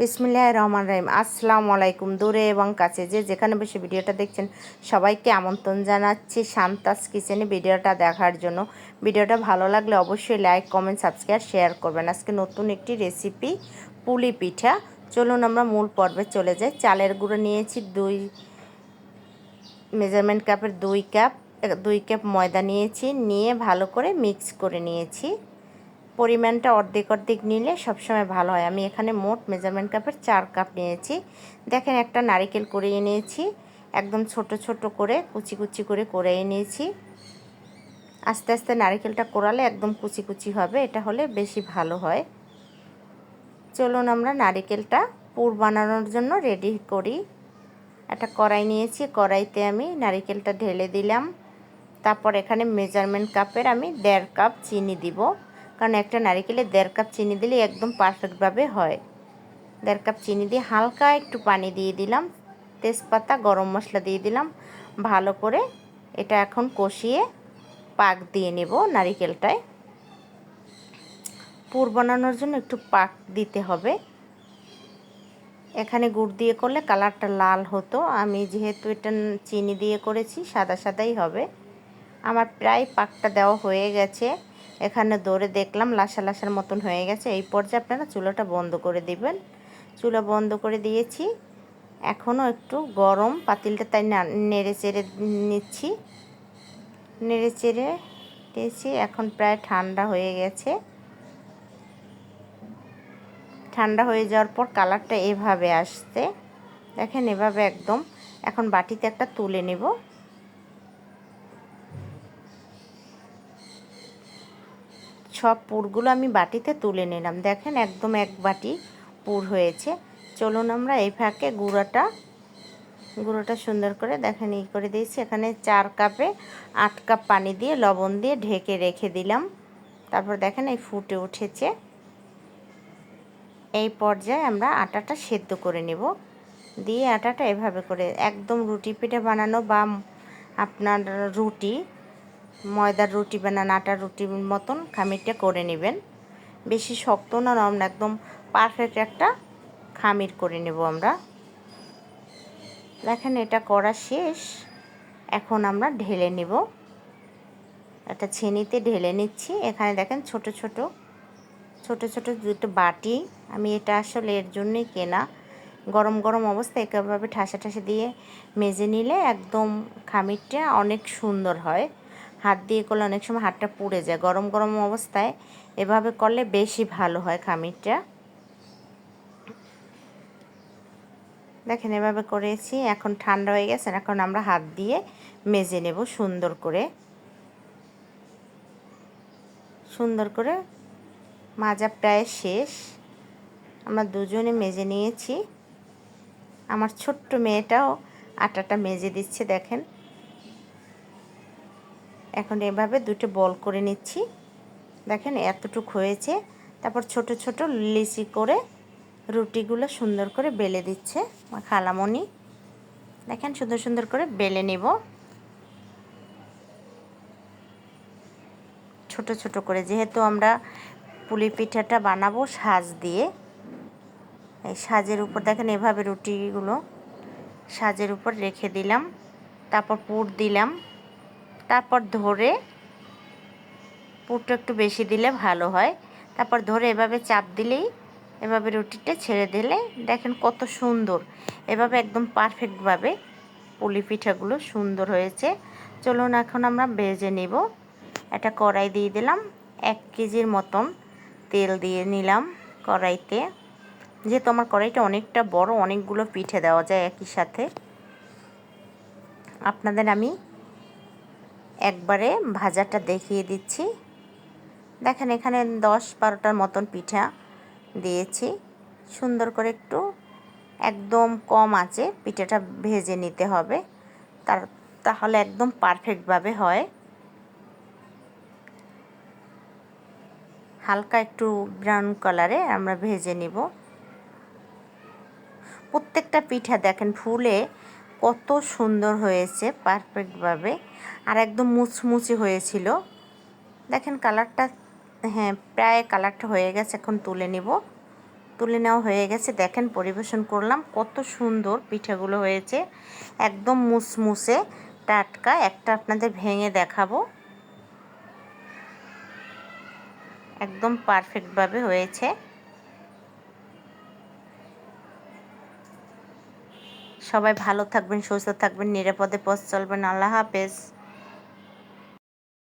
বিসমিল্লাহ রহমান রহিম। আসসালামু আলাইকুম। দূরে এবং কাছে যে যেখানে বসে ভিডিওটা দেখছেন, সবাইকে আমন্ত্রণ জানাচ্ছি শান্তাস কিচেনে ভিডিওটা দেখার জন্য। ভিডিওটা ভালো লাগলে অবশ্যই লাইক, কমেন্ট, সাবস্ক্রাইব, শেয়ার করবেন। আজকে নতুন একটি রেসিপি, পুলি পিঠা। চলুন আমরা মূল পর্বে চলে যাই। চালের গুঁড়ো নিয়েছি দুই, মেজারমেন্ট কাপের দুই কাপ দুই কাপ ময়দা নিয়েছি। নিয়ে ভালো করে মিক্স করে নিয়েছি। পরিমাণটা অর্ধেক অর্ধেক নিলে সবসময় ভালো হয়। আমি এখানে মোট মেজারমেন্ট কাপের চার কাপ নিয়েছি। দেখেন একটা নারিকেল করিয়ে নিয়েছি। একদম ছোট ছোট করে, কুচি কুচি করে করিয়ে নিয়েছি। আস্তে আস্তে নারিকেলটা কোরালে একদম কুচি কুচি হবে, এটা হলে বেশি ভালো হয়। চলুন আমরা নারিকেলটা পুর বানানোর জন্য রেডি করি। একটা কড়াই নিয়েছি, কড়াইতে আমি নারিকেলটা ঢেলে দিলাম। তারপর এখানে মেজারমেন্ট কাপের আমি দেড় কাপ চিনি দিব। কারণ একটা নারিকেলে দেড় কাপ চিনি দিলে একদম পারফেক্টভাবে হয়। দেড় কাপ চিনি দিয়ে হালকা একটু পানি দিয়ে দিলাম, তেজপাতা, গরম মশলা দিয়ে দিলাম, ভালো করে এটা এখন কষিয়ে পাক দিয়ে নেব নারিকেলটায়। পুর বানানোর জন্য একটু পাক দিতে হবে। এখানে গুড় দিয়ে করলে কালারটা লাল হতো। আমি যেহেতু এটা চিনি দিয়ে করেছি, সাদা সাদাই হবে। আমার প্রায় পাকটা দেওয়া হয়ে গেছে। এখানে দৌড়ে দেখলাম, লাসা লাসার মতন হয়ে গেছে। এই পর্যায়ে আপনারা চুলোটা বন্ধ করে দিবেন। চুলো বন্ধ করে দিয়েছি। এখনও একটু গরম, পাতিলটা তাই নেড়ে চেড়ে নিচ্ছি। নেড়ে চেড়ে দিয়েছি, এখন প্রায় ঠান্ডা হয়ে গেছে। ঠান্ডা হয়ে যাওয়ার পর কালারটা এভাবে আসতে দেখেন এভাবে একদম। এখন বাটিতে একটা তুলে নেব। সব পুরগুলো আমি বাটিতে তুলে নিলাম। দেখেন একদম এক বাটি পুর হয়েছে। চলুন আমরা এই ফাঁকে গুঁড়োটা গুঁড়োটা সুন্দর করে দেখেন ই করে দিয়েছি। এখানে চার কাপে আট কাপ পানি দিয়ে লবণ দিয়ে ঢেকে রেখে দিলাম। তারপর দেখেন এই ফুটে উঠেছে। এই পর্যায়ে আমরা আটাটা সেদ্ধ করে নেব। দিয়ে আটাটা এভাবে করে একদম রুটি পিঠে বানানো বা আপনার রুটি ময়দার রুটি বানান আটার রুটির মতন খামিরটা করে নেবেন। বেশি শক্ত না, নরম না, একদম পারফেক্ট একটা খামির করে নেব আমরা। দেখেন এটা করা শেষ। এখন আমরা ঢেলে নেব। একটা ছেনিতে ঢেলে নিচ্ছি। এখানে দেখেন ছোট ছোট ছোট ছোট দুটো বাটি। আমি এটা আসলে এর জন্যই কেনা। গরম গরম অবস্থায় একেভাবে ঠাসা ঠাসা দিয়ে মেজে নিলে একদম খামিরটা অনেক সুন্দর হয়। হাত দিয়ে করলে অনেক সময় হাতটা পুড়ে যায়। গরম গরম অবস্থায় এভাবে করলে বেশি ভালো হয় খামিরটা। দেখেন, এভাবে করেছি। এখন ঠান্ডা হয়ে গেছে। এখন আমরা হাত দিয়ে মেজে নেব সুন্দর করে। সুন্দর করে মাজা প্রায় শেষ। আমরা দুজনে মেজে নিয়েছি। আমার ছোট্ট মেয়েটাও আটাটা মেজে দিচ্ছে, দেখেন। এখন এভাবে দুটো বল করে নিচ্ছি। দেখেন এতটুক হয়েছে। তারপর ছোট ছোট লিচি করে রুটিগুলো সুন্দর করে বেলে দিচ্ছে খালামণি। দেখেন সুন্দর সুন্দর করে বেলে নেব। ছোট ছোট করে যেহেতু আমরা পুলি পিঠাটা বানাবো সাজ দিয়ে, এই সাজের উপর দেখেন এভাবে রুটিগুলো সাজের উপর রেখে দিলাম। তারপর পুর দিলাম। তারপর ধরে পুরটা একটু বেশি দিলে ভালো হয়। তারপর ধরে এভাবে চাপ দিলেই এভাবে রুটিটা ছেড়ে দিলে দেখেন কত সুন্দর। এভাবে একদম পারফেক্টভাবে পুলি পিঠাগুলো সুন্দর হয়েছে। চলুন এখন আমরা ভেজে নিব। একটা কড়াই দিয়ে দিলাম। এক কেজির মতন তেল দিয়ে নিলাম কড়াইতে। যেহেতু আমার কড়াইটা অনেকটা বড়, অনেকগুলো পিঠে দেওয়া যায় একই সাথে। আপনাদের আমি একবারে ভাজাটা দেখিয়ে দিচ্ছি। দেখেন এখানে দশ বারোটার মতন পিঠা দিয়েছি। সুন্দর করে একটু একদম কম আছে, পিঠাটা ভেজে নিতে হবে। তার, তাহলে একদম পারফেক্টভাবে হয়। হালকা একটু ব্রাউন কালারে আমরা ভেজে নিব। প্রত্যেকটা পিঠা দেখেন ফুলে কত সুন্দর হয়েছে পারফেক্টভাবে আর একদম মুচমুচে হয়েছিল। দেখেন কালারটা হ্যাঁ প্রায় কালারটা হয়ে গেছে, এখন তুলে নিব। তুলে নেওয়া হয়ে গেছে, দেখেন পরিবেশন করলাম, কত সুন্দর পিঠাগুলো হয়েছে। একদম মুসমুসে টাটকা, একটা আপনাদের ভেঙে দেখাবো। একদম পারফেক্টভাবে হয়েছে। সবাই ভালো থাকবেন সুস্থ থাকবেন নিরাপদে পথ চলবেন। আল্লাহ হাফেজ।